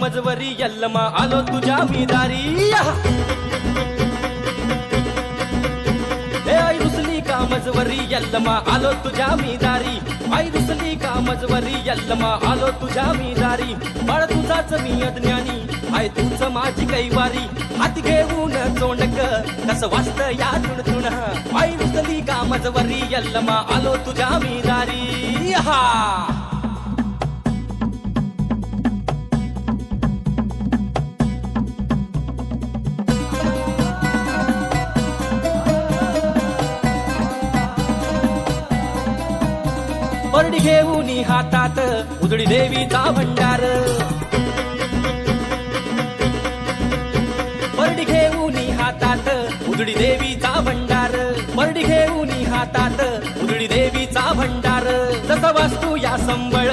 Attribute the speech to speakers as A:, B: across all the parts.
A: मजवरी यल्लमा आलो तुझ्या मी दारी याहा. आई रुसली का मजवरी यल्लमा आलो तुझ्या मी दारी आई रुसली का मजवरी यल्लमा आलो तुझ्या मी दारी बाळ तुझाच मी अज्ञानी आय तूच माझी कैवारी. हात घेऊन चोंडक कस वाचत या तुण आई रुसली का मजवरी यल्लमा आलो तुझ्या मी दारी हा परडी घेऊन हातात उजडी देवीचा भंडार. परडी घेऊन हातात उजडी देवीचा भंडार. परडी घेऊन हातात उजडी देवीचा भंडार. जस वास्तू या संबळ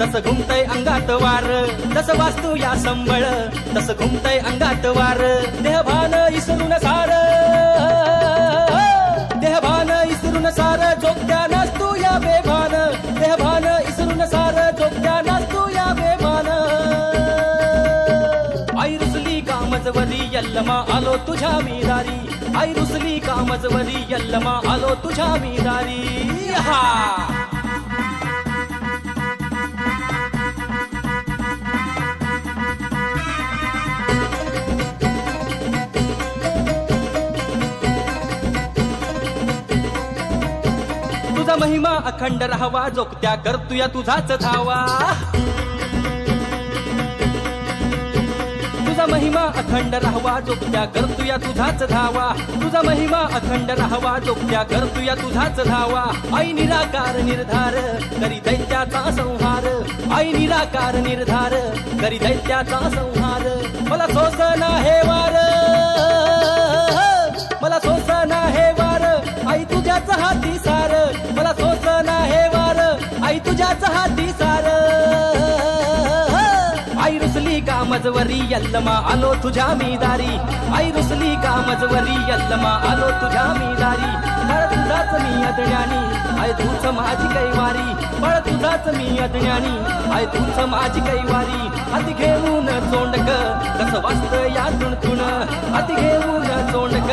A: तसं घुमतय अंगात वार. जस वास्तू या संबळ तसं घुमतय अंगात वार. देहभान इसरून सार. रुसली कामजवरी यल्लमा आलो तुझ्या मी दारी आई रुसली कामजवरी यल्लमा आलो तुझ्या मी दारी हा. तुझा महिमा अखंड राहावा जोगत्या करतुया तुझाच धावा. तुझा महिमा अखंड राहावा जोगत्या करतूया तुझाच धावा. तुझा महिमा अखंड राहावा जोगत्या करतूया तुझाच धावा. आई निराकार निर्धार करी दैत्याचा संहार. आई निराकार निर्धार करी दैत्याचा संहार. मला सोसना हे वार. मला सोसना हे वार. आई तुझ्याच हाती सार. मला सोसना हे वार. आई तुझ्याच हाती सार. मजवरी यल्लमा आलो तुझ्या मी दारी आई रुसली का मजवरी यल्लमा आलो तुझ्या मी दारी तुझाच मी अज्ञानी आय तूच माझी कैवारी. बळ तुझाच मी अज्ञानी आय तूच माझी कैवारी. हाती घेऊन चोंडक कस वाचत या तुण हाती घेऊन चोंडक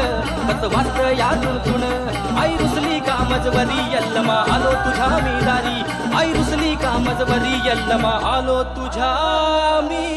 A: कस वाचत या तुण आई रुसली का मजवरी यल्लमा आलो तुझ्या मी दारी आई रुसली का मजवरी यल्लमा आलो तुझ्या मी